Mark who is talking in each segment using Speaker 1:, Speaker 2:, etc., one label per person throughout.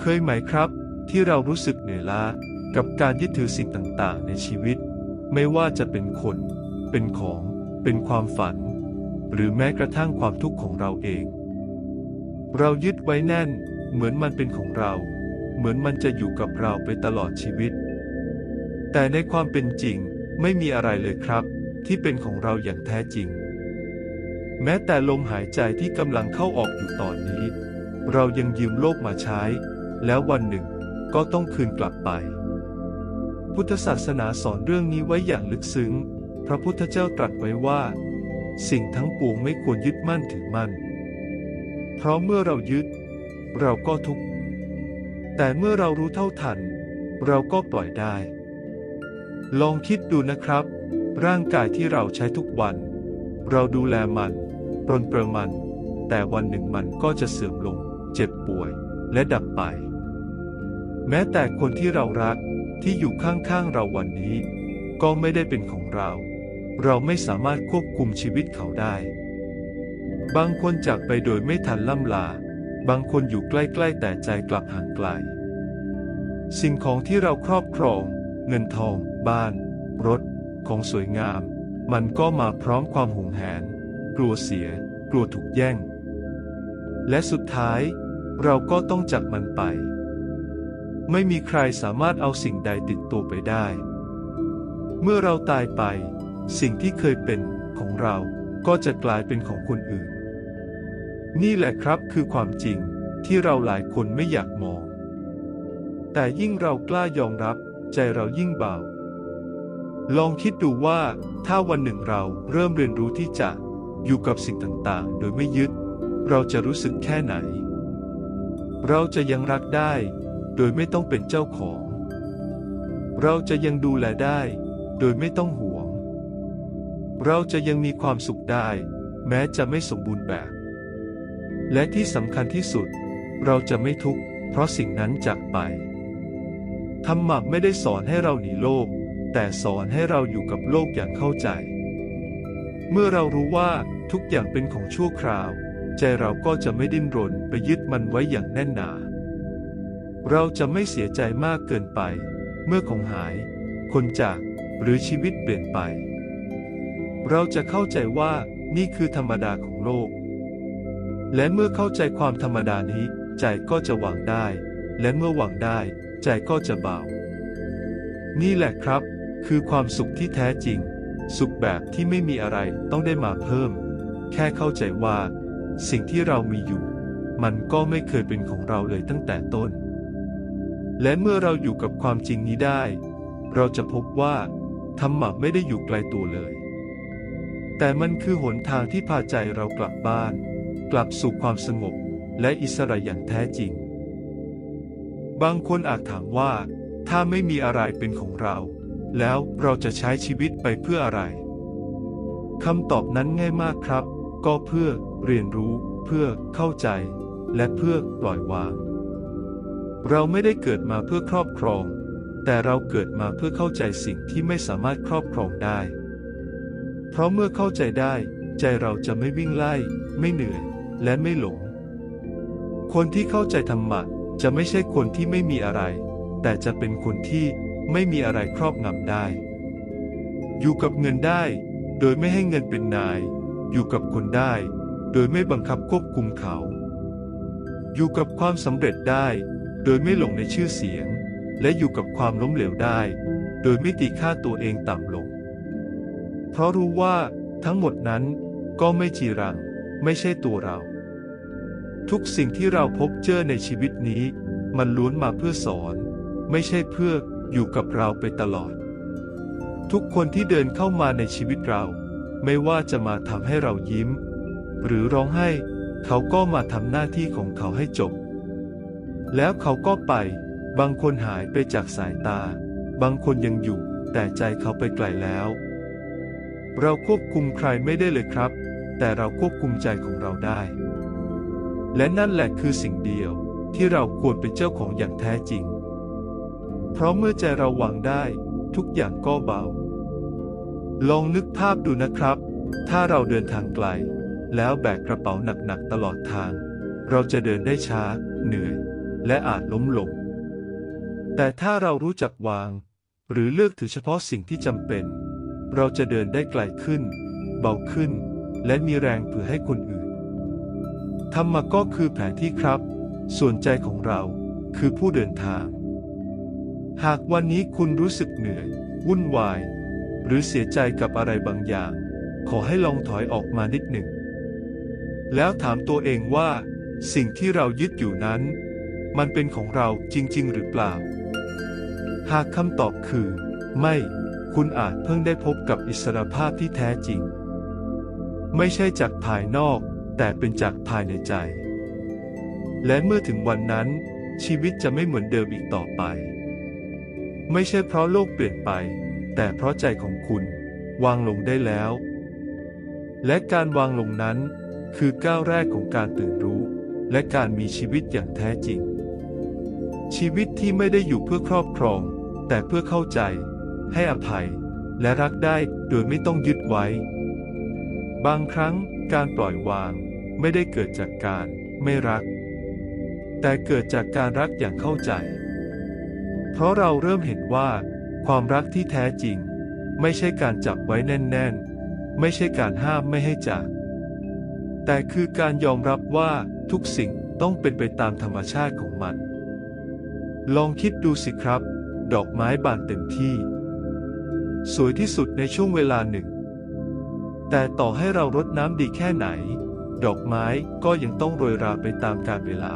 Speaker 1: เคยไหมครับ ที่เรารู้สึกเหนื่อยล้ากับการยึดถือสิ่งต่างๆ ในชีวิต ไม่ว่าจะเป็นคน เป็นของ เป็นความฝัน หรือแม้กระทั่งความทุกข์ของเราเอง เรายึดไว้แน่น เหมือนมันเป็นของเรา เหมือนมันจะอยู่กับเราไปตลอดชีวิต แต่ในความเป็นจริงไม่มีอะไรเลยครับ ที่เป็นของเราอย่างแท้จริง แม้แต่ลมหายใจที่กำลังเข้าออกอยู่ตอนนี้ เรายังยืมโลกมาใช้ แล้ววันหนึ่งก็ต้องคืนกลับไป พุทธศาสนาสอนเรื่องนี้ไว้อย่างลึกซึ้ง พระพุทธเจ้าตรัสไว้ว่า สิ่งทั้งปวงไม่ควรยึดมั่นถือมั่น เพราะเมื่อเรายึด เราก็ทุกข์ แต่เมื่อเรารู้เท่าทัน เราก็ปล่อยได้ ลองคิดดูนะครับ ร่างกายที่เราใช้ทุกวัน เราดูแลมันปรนเปรอมัน แต่วันหนึ่งมันก็จะเสื่อมลง เจ็บป่วย และดับไป แม้แต่คนที่เรารักที่อยู่ข้างๆเราวันนี้ ก็ไม่ได้เป็นของเรา เราไม่สามารถควบคุมชีวิตเขาได้ บางคนจากไปโดยไม่ทันล่ำลา บางคนอยู่ใกล้ๆแต่ใจกลับห่างไกล สิ่งของที่เราครอบครอง เงินทอง บ้าน รถ ของสวยงาม มันก็มาพร้อมความหวงแหน กลัวเสีย กลัวถูกแย่ง และสุดท้าย เราก็ต้องจากมันไป ไม่มีใครสามารถเอาสิ่งใดติดตัวไปได้ เมื่อเราตายไป สิ่งที่เคยเป็นของเราก็จะกลายเป็นของคนอื่น นี่แหละครับคือความจริงที่เราหลายคนไม่อยากมอง แต่ยิ่งเรากล้ายอมรับใจเรายิ่งเบา ลองคิดดูว่าถ้าวันหนึ่งเราเริ่มเรียนรู้ที่จะอยู่กับสิ่งต่างๆ โดยไม่ยึด เราจะรู้สึกแค่ไหน เราจะยังรักได้ โดยไม่ต้องเป็นเจ้าของ เราจะยังดูแลได้ โดยไม่ต้องห่วง เราจะยังมีความสุขได้ แม้จะไม่สมบูรณ์แบบ และที่สำคัญที่สุด เราจะไม่ทุกข์เพราะสิ่งนั้นจากไปธรรมะไม่ได้สอนให้เราหนีโลก แต่สอนให้เราอยู่กับโลกอย่างเข้าใจ เมื่อเรารู้ว่าทุกอย่างเป็นของชั่วคราว ใจเราก็จะไม่ดิ้นรนไปยึดมันไว้อย่างแน่นหนา เราจะไม่เสียใจมากเกินไป เมื่อของหาย คนจากหรือชีวิตเปลี่ยนไป เราจะเข้าใจว่านี่คือธรรมดาของโลก และเมื่อเข้าใจความธรรมดานี้ ใจก็จะหวังได้ และเมื่อหวังได้ ใจก็จะเบา นี่แหละครับ คือความสุขที่แท้จริง สุขแบบที่ไม่มีอะไรต้องได้มาเพิ่ม แค่เข้าใจว่า สิ่งที่เรามีอยู่ มันก็ไม่เคยเป็นของเราเลยตั้งแต่ต้น และเมื่อเราอยู่กับความจริงนี้ได้ เราจะพบว่าธรรมะไม่ได้อยู่ไกลตัวเลย แต่มันคือหนทางที่พาใจเรากลับบ้าน กลับสู่ความสงบและอิสระอย่างแท้จริง บางคนอาจถามว่า ถ้าไม่มีอะไรเป็นของเรา แล้วเราจะใช้ชีวิตไปเพื่ออะไรคำตอบนั้นง่ายมากครับ ก็เพื่อเรียนรู้ เพื่อเข้าใจ และเพื่อปล่อยวาง เราไม่ได้เกิดมาเพื่อครอบครอง แต่เราเกิดมาเพื่อเข้าใจสิ่งที่ไม่สามารถครอบครองได้ เพราะเมื่อเข้าใจได้ ใจเราจะไม่วิ่งไล่ ไม่เหนื่อย และไม่หลง คนที่เข้าใจธรรมะจะไม่ใช่คนที่ไม่มีอะไร แต่จะเป็นคนที่ไม่มีอะไรครอบงำได้ อยู่กับเงินได้ โดยไม่ให้เงินเป็นนาย อยู่กับคนได้ โดยไม่บังคับควบคุมเขา อยู่กับความสำเร็จได้ โดยไม่หลงในชื่อเสียง และอยู่กับความล้มเหลวได้ โดยไม่ตีค่าตัวเองต่ำลง เพราะรู้ว่าทั้งหมดนั้นก็ไม่จีรัง ไม่ใช่ตัวเรา ทุกสิ่งที่เราพบเจอในชีวิตนี้ มันล้วนมาเพื่อสอน ไม่ใช่เพื่ออยู่กับเราไปตลอด ทุกคนที่เดินเข้ามาในชีวิตเรา ไม่ว่าจะมาทำให้เรายิ้ม หรือร้องไห้ เขาก็มาทำหน้าที่ของเขาให้จบ แล้วเขาก็ไป บางคนหายไปจากสายตา บางคนยังอยู่ แต่ใจเขาไปไกลแล้ว เราควบคุมใครไม่ได้เลยครับ แต่เราควบคุมใจของเราได้ และนั่นแหละคือสิ่งเดียวที่เราควรเป็นเจ้าของอย่างแท้จริง เพราะเมื่อใจเราวางได้ทุกอย่างก็เบา ลองนึกภาพดูนะครับ ถ้าเราเดินทางไกล แล้วแบกกระเป๋าหนักๆตลอดทาง เราจะเดินได้ช้า เหนื่อย และอาจล้มลง แต่ถ้าเรารู้จักวาง หรือเลือกถือเฉพาะสิ่งที่จำเป็น เราจะเดินได้ไกลขึ้น เบาขึ้น และมีแรงเผื่อให้คนอื่น ธรรมะก็คือแผนที่ครับ ส่วนใจของเราคือผู้เดินทาง หากวันนี้คุณรู้สึกเหนื่อย วุ่นวาย หรือเสียใจกับอะไรบางอย่าง ขอให้ลองถอยออกมานิดหนึ่ง แล้วถามตัวเองว่า สิ่งที่เรายึดอยู่นั้น มันเป็นของเราจริง ๆ หรือเปล่า หากคำตอบคือ ไม่ คุณอาจเพิ่งได้พบกับอิสรภาพที่แท้จริง ไม่ใช่จากภายนอก แต่เป็นจากภายในใจ และเมื่อถึงวันนั้น ชีวิตจะไม่เหมือนเดิมอีกต่อไป ไม่ใช่เพราะโลกเปลี่ยนไป แต่เพราะใจของคุณ วางลงได้แล้ว และการวางลงนั้นคือก้าวแรกของการตื่นรู้ และการมีชีวิตอย่างแท้จริง ชีวิตที่ไม่ได้อยู่เพื่อครอบครอง แต่เพื่อเข้าใจ ให้อภัย และรักได้โดยไม่ต้องยึดไว้ บางครั้งการปล่อยวาง ไม่ได้เกิดจากการไม่รัก แต่เกิดจากการรักอย่างเข้าใจ เพราะเราเริ่มเห็นว่า ความรักที่แท้จริง ไม่ใช่การจับไว้แน่น ๆ ไม่ใช่การห้ามไม่ให้จาก แต่คือการยอมรับว่าทุกสิ่งต้องเป็นไปตามธรรมชาติของมัน ลองคิดดูสิครับ ดอกไม้บานเต็มที่ สวยที่สุดในช่วงเวลาหนึ่ง แต่ต่อให้เรารดน้ำดีแค่ไหน ดอกไม้ก็ยังต้องโรยราไปตามกาลเวลา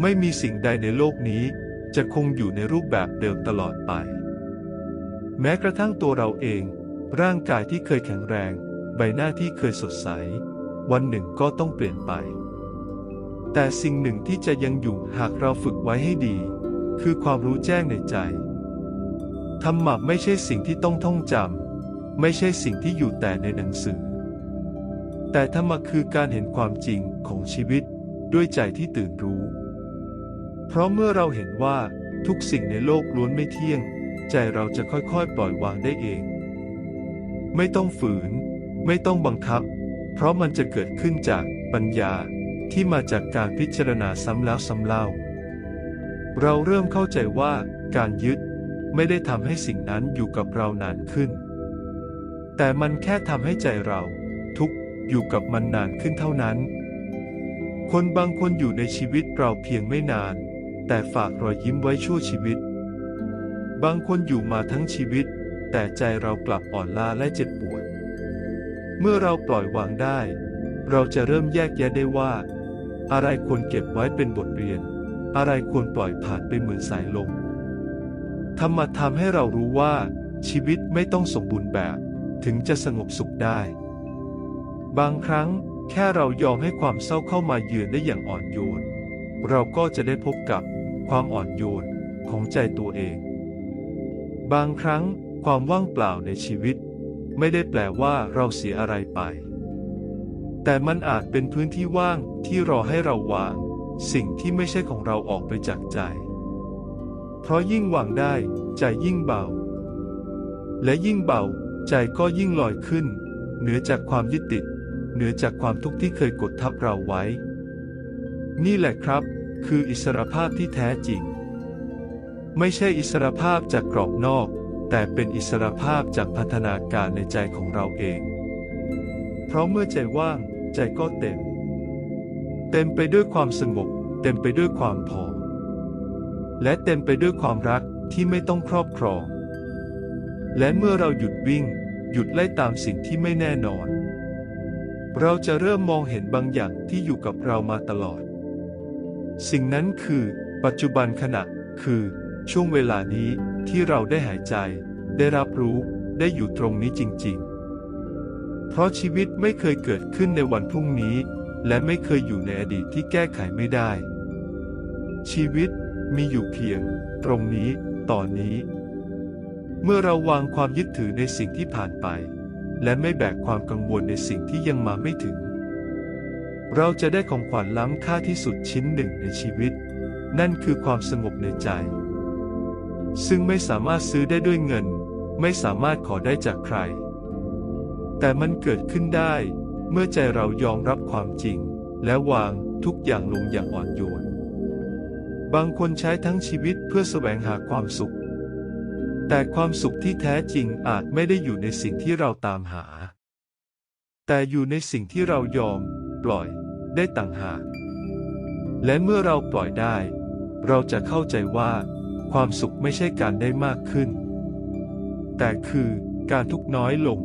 Speaker 1: ไม่มีสิ่งใดในโลกนี้จะคงอยู่ในรูปแบบเดิมตลอดไป แม้กระทั่งตัวเราเอง ร่างกายที่เคยแข็งแรง ใบหน้าที่เคยสดใส วันหนึ่งก็ต้องเปลี่ยนไป แต่สิ่งหนึ่งที่จะยังอยู่หากเราฝึกไว้ให้ดี คือความรู้แจ้งในใจ ธรรมะไม่ใช่สิ่งที่ต้องท่องจำ ไม่ใช่สิ่งที่อยู่แต่ในหนังสือ แต่ธรรมะคือการเห็นความจริงของชีวิตด้วยใจที่ตื่นรู้ เพราะเมื่อเราเห็นว่าทุกสิ่งในโลกล้วนไม่เที่ยง ใจเราจะค่อยๆ ปล่อยวางได้เอง ไม่ต้องฝืน ไม่ต้องบังคับ เพราะมันจะเกิดขึ้นจากปัญญา ที่มาจากการพิจารณาซ้ำแล้วซ้ำเล่า เราเริ่มเข้าใจว่าการยึดไม่ได้ทำให้สิ่งนั้นอยู่กับเรานานขึ้น แต่มันแค่ทำให้ใจเราทุกอยู่กับมันนานขึ้นเท่านั้น คนบางคนอยู่ในชีวิตเราเพียงไม่นาน แต่ฝากรอยยิ้มไว้ชั่วชีวิต บางคนอยู่มาทั้งชีวิต แต่ใจเรากลับอ่อนล้าและเจ็บปวด เมื่อเราปล่อยวางได้ เราจะเริ่มแยกแยะได้ว่า อะไรควรเก็บไว้เป็นบทเรียน อะไรควรปล่อยผ่านไปเหมือนสายลมธรรมะทำให้เรารู้ว่า ชีวิตไม่ต้องสมบูรณ์แบบ ถึงจะสงบสุขได้ บางครั้งแค่เรายอมให้ความเศร้าเข้ามาเยือนได้อย่างอ่อนโยน เราก็จะได้พบกับความอ่อนโยนของใจตัวเอง บางครั้งความว่างเปล่าในชีวิต ไม่ได้แปลว่าเราเสียอะไรไป แต่มันอาจเป็นพื้นที่ว่างที่รอให้เราวาง สิ่งที่ไม่ใช่ของเราออกไปจากใจ เพราะยิ่งวางได้ ใจยิ่งเบา และยิ่งเบา ใจก็ยิ่งลอยขึ้น เหนือจากความยึดติด เหนือจากความทุกข์ที่เคยกดทับเราไว้ นี่แหละครับ คืออิสรภาพที่แท้จริง ไม่ใช่อิสรภาพจากกรอบนอก แต่เป็นอิสรภาพจากพัฒนาการในใจของเราเอง เพราะเมื่อใจว่าง ใจก็เต็ม เต็มไปด้วยความสงบ เต็มไปด้วยความพอ และเต็มไปด้วยความรักที่ไม่ต้องครอบครอง และเมื่อเราหยุดวิ่ง หยุดไล่ตามสิ่งที่ไม่แน่นอน เราจะเริ่มมองเห็นบางอย่างที่อยู่กับเรามาตลอด สิ่งนั้นคือ ปัจจุบันขณะ คือ ช่วงเวลานี้ที่เราได้หายใจ ได้รับรู้ ได้อยู่ตรงนี้จริง ๆ เพราะชีวิตไม่เคยเกิดขึ้นในวันพรุ่งนี้ และไม่เคยอยู่ในอดีตที่แก้ไขไม่ได้ ชีวิตมีอยู่เพียง ตรงนี้ ตอนนี้ เมื่อเราวางความยึดถือในสิ่งที่ผ่านไป และไม่แบกความกังวลในสิ่งที่ยังมาไม่ถึง เราจะได้ของขวัญล้ำค่าที่สุดชิ้นหนึ่งในชีวิต นั่นคือความสงบในใจ ซึ่งไม่สามารถซื้อได้ด้วยเงิน ไม่สามารถขอได้จากใคร แต่มันเกิดขึ้นได้ เมื่อใจเรายอมรับความจริง และวางทุกอย่างลงอย่างอ่อนโยน บางคนใช้ทั้งชีวิตเพื่อแสวงหาความสุข แต่ความสุขที่แท้จริงอาจไม่ได้อยู่ในสิ่งที่เราตามหา แต่อยู่ในสิ่งที่เรายอม ปล่อยได้ต่างหาก และเมื่อเราปล่อยได้ เราจะเข้าใจว่า ความสุขไม่ใช่การได้มากขึ้น แต่คือการทุกน้อยลง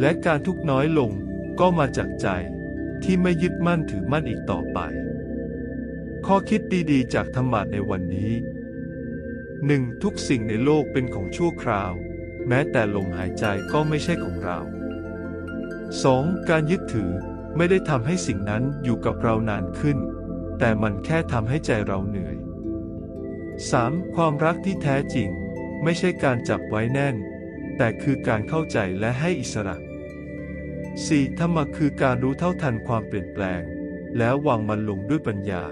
Speaker 1: และการทุกข์น้อยลงก็มาจากใจที่ไม่ยึดมั่นถือมั่นอีกต่อไป ข้อคิดดีๆ จากธรรมะในวันนี้ 1. ทุกสิ่งในโลกเป็นของชั่วคราว แม้แต่ลมหายใจก็ไม่ใช่ของเรา 2. การยึดถือไม่ได้ทำให้สิ่งนั้นอยู่กับเรานานขึ้น แต่มันแค่ทำให้ใจเราเหนื่อย 3. ความรักที่แท้จริง ไม่ใช่การจับไว้แน่น แต่คือการเข้าใจและให้อิสระ 4. ธรรมะคือการรู้เท่าทันความเปลี่ยนแปลง แล้ววางมันลงด้วยปัญญา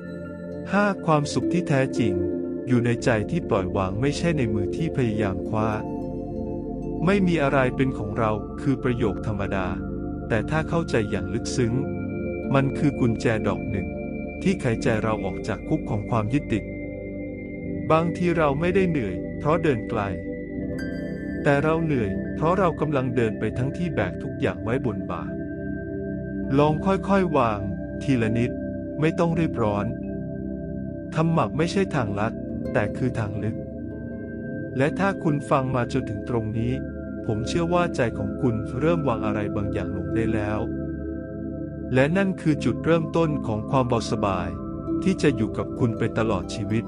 Speaker 1: 5. ความสุขที่แท้จริง อยู่ในใจที่ปล่อยวางไม่ใช่ในมือที่พยายามคว้า ไม่มีอะไรเป็นของเราคือประโยคธรรมดา แต่ถ้าเข้าใจอย่างลึกซึ้ง มันคือกุญแจดอกหนึ่ง ที่ไขใจเราออกจากคุกของความยึดติด บางทีเราไม่ได้เหนื่อย เพราะเดินไกล แต่เราเหนื่อย เพราะเรากำลังเดินไปทั้งที่แบกทุกอย่างไว้บนบ่า ลองค่อยๆวาง ทีละนิด ไม่ต้องรีบร้อนธรรมะไม่ใช่ทางลัด แต่คือทางลึก และถ้าคุณฟังมาจนถึงตรงนี้ ผมเชื่อว่าใจของคุณเริ่มวางอะไรบางอย่างลงได้แล้ว และนั่นคือจุดเริ่มต้นของความเบาสบาย ที่จะอยู่กับคุณไปตลอดชีวิต